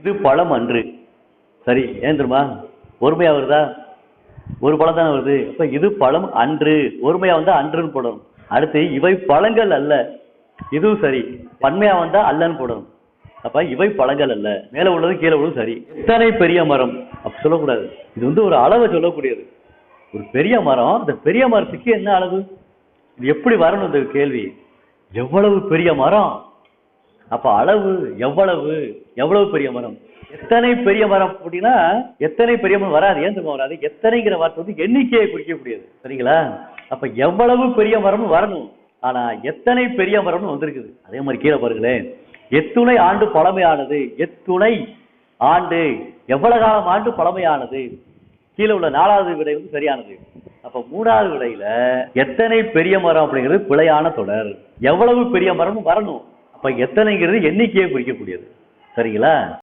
இது பழம் அன்று. சரி ஏன் தெரியுமா? ஒருமையா வருதா ஒரு பழம் தானே வருது. அப்ப இது பழம் அன்று. ஒருமையா வந்தா அன்றுன்னு போடணும். அடுத்து இவை பழங்கள் அல்ல. இதுவும் சரி. பன்மையா வந்தா அல்லன்னு போடணும். அப்ப இவை பழங்கள் அல்ல. மேல உள்ளது கீழே உள்ளது சரி. இத்தனை பெரிய மரம். அப்ப சொல்லக்கூடாது. இது வந்து ஒரு அளவை சொல்லக்கூடியது. ஒரு பெரிய மரம். அந்த பெரிய மரத்துக்கு என்ன அளவு? இது எப்படி வரணும் இந்த கேள்வி? எவ்வளவு பெரிய மரம்? அப்ப அளவு எவ்வளவு? எவ்வளவு பெரிய மரம்? எத்தனை பெரிய மரம் அப்படின்னா எத்தனை பெரிய மரம் வராது. ஏன் தெரியுமா வராது? எத்தனைங்கிற வார்த்தை வந்து எண்ணிக்கையை குறிக்கக்கூடியது. சரிங்களா? அப்ப எவ்வளவு பெரிய மரம்னு வரணும். ஆனா எத்தனை பெரிய மரம்னு வந்திருக்குது. அதே மாதிரி கீழே பாருங்களேன். எத்துணை ஆண்டு பழமையானது. எத்துணை ஆண்டு. எவ்வளவு காலம் ஆண்டு பழமையானது? கீழே உள்ள நாலாவது விடை வந்து சரியானது. அப்ப மூணாவது விடையில எத்தனை பெரிய மரம் அப்படிங்கிறது பிழையான தொடர். எவ்வளவு பெரிய மரம்னு வரணும். அப்ப எத்தனைங்கிறது எண்ணிக்கையை குறிக்கக்கூடியது. சரிங்களா?